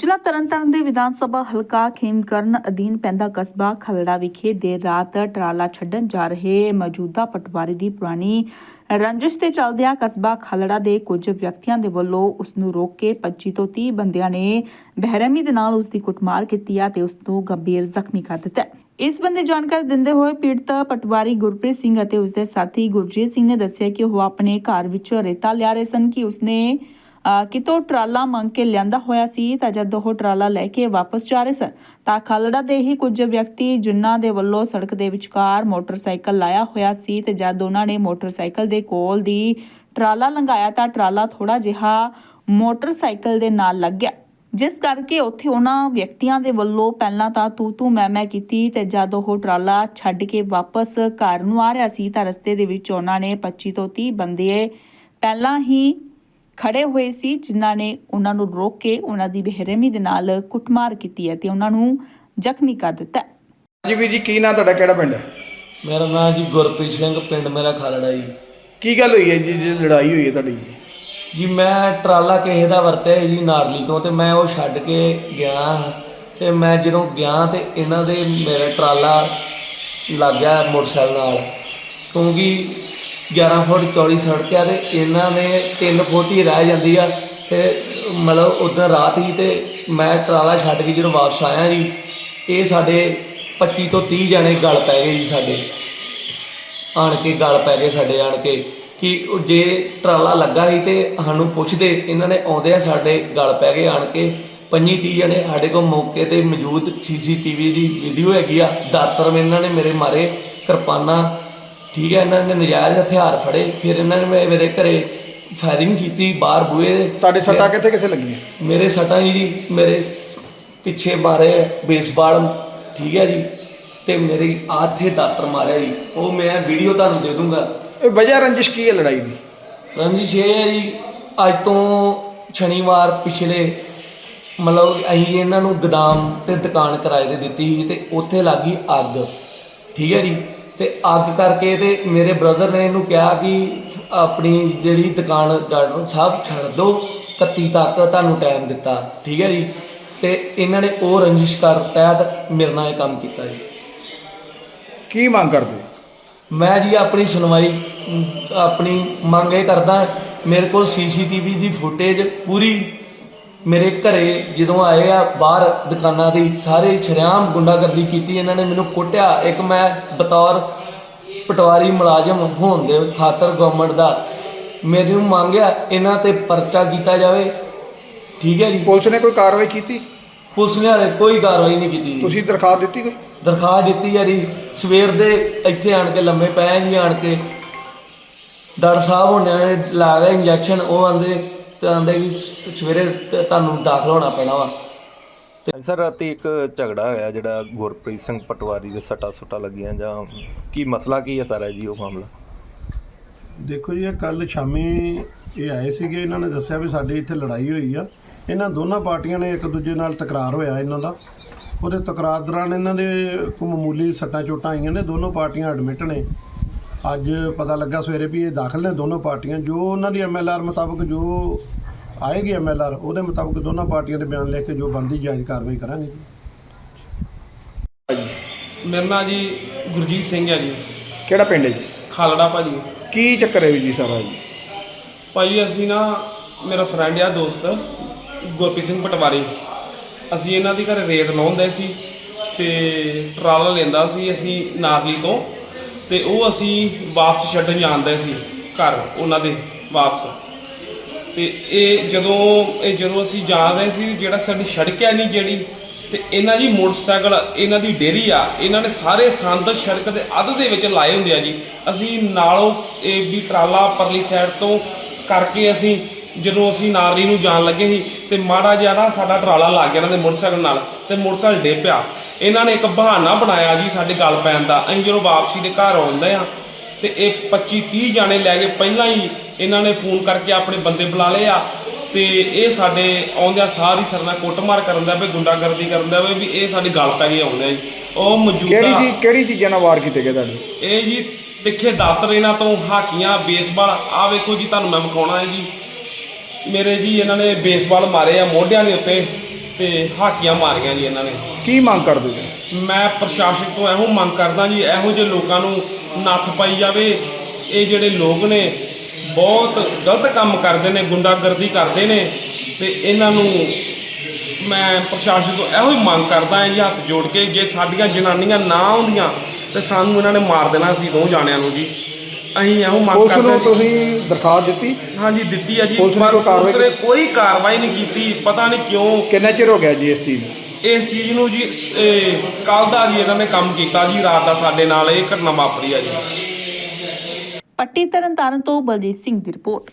ਜ਼ਿਲ੍ਹਾ ਤਰਨਤਾਰਨ ਦੇ ਵਿਧਾਨ ਸਭਾ ਹਲਕਾ ਖੇਮਕਰਨ ਅਧੀਨ ਪੈਂਦਾ ਕਸਬਾ ਖਲੜਾ ਵਿਖੇ ਦੇਰ ਰਾਤ ਟਰਾਲਾ ਛੱਡਣ ਜਾ ਰਹੇ ਮੌਜੂਦਾ ਪਟਵਾਰੀ ਦੀ ਪੁਰਾਣੀ ਰੰਜਿਸ਼ ਤੇ ਚੱਲਦਿਆਂ ਕਸਬਾ ਖਲੜਾ ਦੇ ਕੁਝ ਵਿਅਕਤੀਆਂ ਦੇ ਵੱਲੋਂ ਉਸ ਨੂੰ ਰੋਕ ਕੇ 25 ਤੋਂ 30 ਬੰਦਿਆਂ ਨੇ ਬਹਿਰਮੀ ਦੇ ਨਾਲ ਉਸ ਦੀ ਕੁੱਟਮਾਰ ਕੀਤੀ ਆ ਤੇ ਉਸ ਨੂੰ ਗੰਭੀਰ ਜ਼ਖਮੀ ਕਰ ਦਿੱਤਾ ਇਸ ਬੰਦੇ ਜਾਣਕਾਰੀ ਦਿੰਦੇ ਹੋਏ ਪੀੜਤ ਪਟਵਾਰੀ ਗੁਰਪ੍ਰੀਤ ਸਿੰਘ ਅਤੇ ਉਸ ਦੇ ਸਾਥੀ ਗੁਰਜੀਤ ਸਿੰਘ ਨੇ ਦੱਸਿਆ ਕਿ ਉਹ ਆਪਣੇ ਘਰ ਵਿੱਚ ਰੇਤਾ ਲਿਆ ਰਹੇ ਸਨ ਕਿ ਉਸਨੇ ਕਿਤੋਂ ਟਰਾਲਾ ਮੰਗ ਕੇ ਲਿਆਂਦਾ ਹੋਇਆ ਸੀ, ਤਾਂ ਜਦ ਉਹ ਟਰਾਲਾ ਲੈ ਕੇ ਵਾਪਸ ਜਾ ਰਹੇ ਸਨ, ਤਾਂ ਖਾਲੜਾ ਦੇ ਹੀ ਕੁਝ ਵਿਅਕਤੀ ਜਿਨ੍ਹਾਂ ਦੇ ਵੱਲੋਂ ਸੜਕ ਦੇ ਵਿਚਕਾਰ ਮੋਟਰਸਾਈਕਲ ਲਾਇਆ ਹੋਇਆ ਸੀ, ਤੇ ਜਦ ਉਹਨਾਂ ਨੇ ਮੋਟਰਸਾਈਕਲ ਦੇ ਕੋਲ ਦੀ ਟਰਾਲਾ ਲੰਘਾਇਆ, ਤਾਂ ਟਰਾਲਾ ਥੋੜਾ ਜਿਹਾ ਮੋਟਰਸਾਈਕਲ ਦੇ ਨਾਲ ਲੱਗ ਗਿਆ। ਜਿਸ ਕਰਕੇ ਉੱਥੇ ਉਹਨਾਂ ਵਿਅਕਤੀਆਂ ਦੇ ਵੱਲੋਂ ਪਹਿਲਾਂ ਤਾਂ ਤੂ ਤੂ ਮੈਂ ਮੈਂ ਕੀਤੀ, ਤੇ ਜਦ ਉਹ ਟਰਾਲਾ ਛੱਡ ਕੇ ਵਾਪਸ ਘਰ ਨੂੰ ਆ ਰਿਹਾ ਸੀ, ਤਾਂ ਰਸਤੇ ਦੇ ਵਿੱਚ ਉਹਨਾਂ ਨੇ 25 ਤੋਂ 30 ਬੰਦੇ ਪਹਿਲਾਂ ਹੀ ਖੜੇ ਹੋਏ ਸੀ ਜਿਨ੍ਹਾਂ ਨੇ ਉਹਨਾਂ ਨੂੰ ਰੋਕ ਕੇ ਉਹਨਾਂ ਦੀ ਬੇਰਹਿਮੀ ਦੇ ਨਾਲ ਕੁੱਟਮਾਰ ਕੀਤੀ ਹੈ ਤੇ ਉਹਨਾਂ ਨੂੰ ਜ਼ਖਮੀ ਕਰ ਦਿੱਤਾ ਹੈ। ਜੀ ਵੀਰ ਜੀ ਕੀ ਨਾਂ ਤੁਹਾਡਾ ਕਿਹੜਾ ਪਿੰਡ ਹੈ? ਮੇਰਾ ਨਾਮ ਜੀ ਗੁਰਪ੍ਰੀਤ ਸਿੰਘ ਪਿੰਡ ਮੇਰਾ ਖਾਲੜਾ ਜੀ। ਕੀ ਗੱਲ ਹੋਈ ਹੈ ਜੀ ਜਿਹੜੀ ਲੜਾਈ ਹੋਈ ਹੈ ਤੁਹਾਡੀ? ਜੀ ਮੈਂ ਟਰਾਲਾ ਕਿਸੇ ਦਾ ਵਰਤਿਆ ਸੀ ਜੀ ਨਾਰਲੀ ਤੋਂ ਤੇ ਮੈਂ ਉਹ ਛੱਡ ਕੇ ਗਿਆ ਤੇ ਮੈਂ ਜਦੋਂ ਗਿਆ ਤੇ ਇਹਨਾਂ ਦੇ ਮੇਰਾ ਟਰਾਲਾ ਲੱਗ ਗਿਆ ਮੋਟਰਸਾਈਕਲ ਨਾਲ ਕਿਉਂਕਿ 11 ਫੁੱਟ ਚੌੜੀ ਸੜਕ ਆ ਤੇ ਇਹਨਾਂ ਨੇ 3 ਫੁੱਟ ਹੀ ਰਹਿ ਜਾਂਦੀ ਆ ਤੇ ਮਤਲਬ ਉਦੋਂ ਰਾਤ ਹੀ ਤੇ ਮੈਂ ਟਰਾਲਾ ਛੱਡ ਕੇ ਜਦੋਂ ਵਾਪਸ ਆਇਆ ਜੀ, ਇਹ ਸਾਡੇ 25 ਤੋਂ 30 ਜਣੇ ਗਲ ਪੈ ਗਏ ਜੀ ਸਾਡੇ। ਆਣ ਕੇ ਗਲ ਪੈ ਗਏ ਸਾਡੇ ਆਣ ਕੇ ਕਿ ਜੇ ਟਰਾਲਾ ਲੱਗਾ ਸੀ ਤੇ ਸਾਨੂੰ ਪੁੱਛਦੇ, ਇਹਨਾਂ ਨੇ ਆਉਂਦੇ ਆ ਸਾਡੇ ਗਲ ਪੈ ਗਏ ਆਣ ਕੇ। 25 30 ਜਣੇ ਸਾਡੇ ਕੋਲ ਮੌਕੇ ਤੇ ਮੌਜੂਦ ਸੀਸੀਟੀਵੀ ਦੀ ਵੀਡੀਓ ਹੈਗੀ ਆ ਦਾਤਰ ਮੇ ਇਹਨਾਂ ਨੇ ਮੇਰੇ ਮਾਰੇ ਕਿਰਪਾਨਾਂ ਠੀਕ ਹੈ ਇਹਨਾਂ ਨੇ ਨਜਾਇਜ਼ ਹਥਿਆਰ ਫੜੇ ਫਿਰ ਇਹਨਾਂ ਨੇ ਮੇਰੇ ਘਰੇ ਫਾਇਰਿੰਗ ਕੀਤੀ ਬਾਹਰ ਬੂਏ। ਤੁਹਾਡੇ ਸੱਟਾਂ ਕਿੱਥੇ ਕਿੱਥੇ ਲੱਗੀਆਂ? ਮੇਰੇ ਸੱਟਾਂ ਜੀ ਮੇਰੇ ਪਿੱਛੇ ਮਾਰੇ ਬੇਸਬਾਲ ਠੀਕ ਹੈ ਜੀ। ਤੇ ਮੇਰੀ ਆਥੇ ਦਾਤਰ ਮਾਰਿਆ ਜੀ। ਉਹ ਮੈਂ ਵੀਡੀਓ ਤੁਹਾਨੂੰ ਦੇ ਦੂੰਗਾ। ਇਹ ਵਜ੍ਹਾ ਰੰਜਿਸ਼ ਕੀ ਹੈ ਲੜਾਈ ਦੀ? ਰਣਜੀਤ ਇਹ ਹੈ ਜੀ ਅੱਜ ਤੋਂ ਸ਼ਨੀਵਾਰ ਪਿਛਲੇ ਮਤਲਬ ਅਸੀਂ ਇਹਨਾਂ ਨੂੰ ਗਦਾਮ ਤੇ ਦੁਕਾਨ ਕਿਰਾਏ ਤੇ ਦਿੱਤੀ ਸੀ ਤੇ ਉੱਥੇ ਲੱਗੀ ਅੱਗ। ਠੀਕ ਹੈ ਜੀ। ਤੇ ਅੱਗ ਕਰਕੇ ਤੇ ਮੇਰੇ ਬ੍ਰਦਰ ਨੇ ਇਹਨੂੰ ਕਿਹਾ ਕਿ ਆਪਣੀ ਜਿਹੜੀ ਦੁਕਾਨ ਡਾਕਟਰ ਸਾਹਿਬ ਛੱਡ ਦਿਓ 31 ਤੱਕ ਤੁਹਾਨੂੰ ਟਾਈਮ ਦਿੱਤਾ ਠੀਕ ਹੈ ਜੀ ਤੇ ਇਹਨਾਂ ਨੇ ਉਹ ਰੰਜਿਸ਼ ਕਰ ਤਹਿਤ ਮੇਰੇ ਨਾਲ ਇਹ ਕੰਮ ਕੀਤਾ ਜੀ ਕੀ ਮੰਗ ਕਰਦੇ? ਮੈਂ ਜੀ ਆਪਣੀ ਸੁਣਵਾਈ ਅਮ, ਆਪਣੀ ਮੰਗ ਇਹ ਕਰਦਾ ਮੇਰੇ ਕੋਲ ਸੀਸੀਟੀਵੀ ਦੀ ਫੁਟੇਜ ਪੂਰੀ ਮੇਰੇ ਘਰੇ ਜਦੋਂ ਆਏ ਆ ਬਾਹਰ ਦੁਕਾਨਾਂ ਦੀ ਸਾਰੇ ਸ਼ਰੇਆਮ ਗੁੰਡਾਗਰਦੀ ਕੀਤੀ ਇਹਨਾਂ ਨੇ ਮੈਨੂੰ ਕੁੱਟਿਆ। ਇੱਕ ਮੈਂ ਬਤੌਰ ਪਟਵਾਰੀ ਮੁਲਾਜ਼ਮ ਹੋਣ ਦੇ ਖਾਤਰ ਗਵਰਨਮੈਂਟ ਦਾ। ਮੈਨੂੰ ਮੰਗਿਆ ਇਹਨਾਂ ਤੇ ਪਰਚਾ ਕੀਤਾ ਜਾਵੇ। ਠੀਕ ਹੈ ਜੀ? ਪੁਲਿਸ ਨੇ ਕੋਈ ਕਾਰਵਾਈ ਕੀਤੀ? ਪੁਲਿਸ ਨੇ ਹਾਲੇ ਕੋਈ ਕਾਰਵਾਈ ਨਹੀਂ ਕੀਤੀ ਜੀ। ਤੁਸੀਂ ਦਰਖਾਸਤ ਦਿੱਤੀ ਕੋਈ? ਦਰਖਾਸਤ ਦਿੱਤੀ ਆ ਜੀ। ਸਵੇਰ ਦੇ ਇੱਥੇ ਆਣ ਕੇ ਲੰਮੇ ਪਏ ਆ ਜੀ ਆਣ ਕੇ। ਡਾਕਟਰ ਸਾਹਿਬ ਹੋਣਿਆਂ ਨੇ ਲਾ ਗਏ ਇੰਜੈਕਸ਼ਨ ਉਹ ਆਂਦੇ ਤੇ ਆਂਦੇ ਕਿ ਸ- ਸਵੇਰੇ ਤੇ ਤੁਹਾਨੂੰ ਦਾਖਲ ਹੋਣਾ ਪੈਣਾ ਵਾ। ਸਰ ਰਾਤੀ ਇੱਕ ਝਗੜਾ ਹੋਇਆ ਜਿਹੜਾ ਗੁਰਪ੍ਰੀਤ ਸਿੰਘ ਪਟਵਾਰੀ ਦੇ ਸੱਟਾ ਸੁੱਟਾਂ ਲੱਗੀਆਂ ਜਾਂ ਕੀ ਮਸਲਾ ਕੀ ਹੈ ਸਾਰਾ ਜੀ ਉਹ ਮਾਮਲਾ? ਦੇਖੋ ਜੀ ਇਹ ਕੱਲ ਸ਼ਾਮੀ ਇਹ ਆਏ ਸੀਗੇ ਇਹਨਾਂ ਨੇ ਦੱਸਿਆ ਵੀ ਸਾਡੀ ਇੱਥੇ ਲੜਾਈ ਹੋਈ ਆ। ਇਹਨਾਂ ਦੋਨਾਂ ਪਾਰਟੀਆਂ ਨੇ ਇੱਕ ਦੂਜੇ ਨਾਲ ਤਕਰਾਰ ਹੋਇਆ ਇਹਨਾਂ ਦਾ। ਉਹਦੇ ਤਕਰਾਰ ਦੌਰਾਨ ਇਹਨਾਂ ਦੇ ਕੋਈ ਮਾਮੂਲੀ ਸੱਟਾਂ ਚੋਟਾਂ ਆਈਆਂ ਨੇ ਦੋਨੋਂ ਪਾਰਟੀਆਂ ਐਡਮਿਟ ਨੇ। ਅੱਜ ਪਤਾ ਲੱਗਾ ਸਵੇਰੇ ਵੀ ਇਹ ਦਾਖਲ ਨੇ ਦੋਨੋਂ ਪਾਰਟੀਆਂ। ਜੋ ਉਹਨਾਂ ਦੀ ਐਮਐਲਆਰ ਮੁਤਾਬਕ ਜੋ ਆਏਗੀ ਐਮਐਲਆਰ ਉਹਦੇ ਮੁਤਾਬਕ ਦੋਨਾਂ ਪਾਰਟੀਆਂ ਦੇ ਬਿਆਨ ਲੈ ਕੇ ਜੋ ਬੰਦੀ ਜਾਇਜ਼ ਕਾਰਵਾਈ ਕਰਾਂਗੇ ਜੀ। ਮੇਰਾ ਨਾਂ ਜੀ ਗੁਰਜੀਤ ਸਿੰਘ ਹੈ ਜੀ। ਕਿਹੜਾ ਪਿੰਡ ਹੈ ਜੀ? ਖਾਲੜਾ ਭਾਜੀ। ਕੀ ਚੱਕਰ ਹੈ ਵੀਰ ਜੀ ਸਾਰਾ ਜੀ? ਭਾਜੀ ਅਸੀਂ ਨਾ ਮੇਰਾ ਫਰੈਂਡ ਆ ਦੋਸਤ ਗੁਰਪ੍ਰੀਤ ਸਿੰਘ ਪਟਵਾਰੀ। ਅਸੀਂ ਇਹਨਾਂ ਦੀ ਘਰੇ ਰੇਤ ਲਾਉਂਦੇ ਸੀ ਤੇ ਟਰਾਲਾ ਲੈਂਦਾ ਸੀ ਅਸੀਂ ਨਾਰਲੀ ਤੋਂ। ਤੇ ਉਹ ਅਸੀਂ ਵਾਪਸ ਛੱਡਣ ਜਾਂਦੇ ਸੀ ਘਰ, ਉਹਨਾਂ ਦੇ ਵਾਪਸ। ਤੇ ਇਹ ਜਦੋਂ ਇਹ ਜਦੋਂ ਅਸੀਂ ਜਾ ਰਹੇ ਸੀ, ਜਿਹੜਾ ਸਾਡੀ ਸੜਕ ਹੈ ਨਹੀਂ ਜਿਹੜੀ, ਤੇ ਇਹਨਾਂ ਦੀ ਮੋਟਰਸਾਈਕਲ, ਇਹਨਾਂ ਦੀ ਡੇਰੀ ਆ, ਇਹਨਾਂ ਨੇ ਸਾਰੇ ਸੰਦ ਸੜਕ ਦੇ ਅੱਧ ਦੇ ਵਿੱਚ ਲਾਏ ਹੁੰਦੇ ਆ ਜੀ। ਅਸੀਂ ਨਾਲੋਂ ਇਹ ਵੀ ਟਰਾਲਾ ਪਰਲੀ ਸਾਈਡ ਤੋਂ ਕਰਕੇ ਅਸੀਂ ਜਦੋਂ ਅਸੀਂ ਨਾਰੀ ਨੂੰ ਜਾਣ ਲੱਗੇ ਸੀ, ਤੇ ਮਾੜਾ ਜਿਹਾ ਨਾ ਸਾਡਾ ਟਰਾਲਾ ਲੱਗ ਗਿਆ ਇਹਨਾਂ ਦੇ ਮੋਟਰਸਾਈਕਲ ਨਾਲ। ਤੇ ਮੋਟਰਸਾਈਕਲ ਡੇ ਪਿਆ। ਇਹਨਾਂ ਨੇ ਇੱਕ ਬਹਾਨਾ ਬਣਾਇਆ ਜੀ ਸਾਡੇ ਗੱਲ ਪੈਣ ਦਾ। ਅਸੀਂ ਜਦੋਂ ਵਾਪਸੀ ਦੇ ਘਰ ਆਉਂਦੇ ਆ ਤੇ ਇਹ 25 30 ਜਾਣੇ ਲੈ ਕੇ ਪਹਿਲਾਂ ਹੀ ਇਹਨਾਂ ਨੇ ਫੋਨ ਕਰਕੇ ਆਪਣੇ ਬੰਦੇ ਬੁਲਾ ਲਏ ਆ ਤੇ ਇਹ ਸਾਡੇ ਆਉਂਦਿਆਂ ਸਾਰੀ ਸਰਨਾ ਕੁੱਟਮਾਰ ਕਰਨ ਦਾ ਵੀ ਗੁੰਡਾਗਰਦੀ ਕਰਨ ਦਾ ਵੀ ਇਹ ਸਾਡੀ ਗੱਲ ਪੈ ਗਈ ਆਉਂਦੇ ਆ ਜੀ ਉਹ ਕਿਹੜੀ ਮੌਜੂਦਾ ਚੀਜ਼ ਕਿਹੜੀ ਚੀਜ਼ਾਂ ਨਾਲ ਵਾਰ ਕੀਤੇ ਗਏ ਤੁਹਾਡੇ? ਇਹ ਜੀ ਤਿੱਖੇ ਦਾਤਰ ਇਹਨਾਂ ਤੋਂ ਹਾਕੀਆਂ ਬੇਸਬਾਲ। ਆ ਵੇਖੋ ਜੀ ਤੁਹਾਨੂੰ ਮੈਂ ਵਿਖਾਉਣਾ ਹੈ ਜੀ। ਮੇਰੇ ਜੀ ਇਹਨਾਂ ਨੇ ਬੇਸਬਾਲ ਮਾਰੇ ਆ ਮੋਢਿਆਂ ਦੇ ਉੱਤੇ। ਤੇ ਹਾਕੀਆਂ ਮਾਰੀਆਂ ਜੀ ਇਹਨਾਂ ਨੇ। ਕੀ ਮੰਗ ਕਰਦੇ ਜੀ ਮੈਂ ਪ੍ਰਸ਼ਾਸਨ ਤੋਂ ਇਹੋ ਮੰਗ ਕਰਦਾ ਜੀ ਇਹੋ ਜਿਹੇ ਲੋਕਾਂ ਨੂੰ ਨੱਥ ਪਾਈ ਜਾਵੇ। ਇਹ ਜਿਹੜੇ ਲੋਕ ਨੇ ਬਹੁਤ ਗਲਤ ਕੰਮ ਕਰਦੇ ਨੇ ਗੁੰਡਾਗਰਦੀ ਕਰਦੇ ਨੇ। ਤੇ ਇਹਨਾਂ ਨੂੰ ਮੈਂ ਪ੍ਰਸ਼ਾਸਨ ਤੋਂ ਇਹੋ ਹੀ ਮੰਗ ਕਰਦਾ ਹਾਂ ਜੀ ਹੱਥ ਜੋੜ ਕੇ ਜੇ ਸਾਡੀਆਂ ਜਨਾਨੀਆਂ ਨਾ ਆਉਂਦੀਆਂ ਤੇ ਸਾਨੂੰ ਇਹਨਾਂ ਨੇ ਮਾਰ ਦੇਣਾ ਸੀ ਦੋ ਜਾਣਿਆਂ ਨੂੰ ਜੀ। ਅਸੀਂ ਇਹੋ ਮੰਗ ਪੁਲਿਸ ਕਰਦੇ ਨੂੰ ਹਾਂ ਜੀ। ਤੁਸੀਂ ਦਰਖਾਸਤ ਦਿੱਤੀ? ਹਾਂਜੀ ਦਿੱਤੀ ਆ ਜੀ। ਪੁਲਿਸ ਨੇ ਪਰ ਕੋਈ ਕਾਰਵਾਈ ਪੁਲਿਸ ਨੇ ਕੋਈ ਕਾਰਵਾਈ ਨਹੀਂ ਕੀਤੀ। ਪਤਾ ਨਹੀਂ ਕਿਉਂ ਕਿੰਨਾ ਚਿਰ ਹੋ ਗਿਆ ਜੀ ਇਸ ਚੀਜ਼ ਨੂੰ? ਇਸ ਚੀਜ਼ ਨੂੰ ਜੀ ਕੱਲ ਦਾ ਜੀ ਇਹਨਾਂ ਨੇ ਕੰਮ ਕੀਤਾ ਜੀ ਰਾਤ ਦਾ ਸਾਡੇ ਨਾਲ ਇਹ ਘਟਨਾ ਵਾਪਰੀ ਆ ਜੀ। ਪੱਟੀ ਤਰਨਤਾਰਨ ਤੋਂ ਬਲਜੀਤ ਸਿੰਘ ਦੀ ਰਿਪੋਰਟ।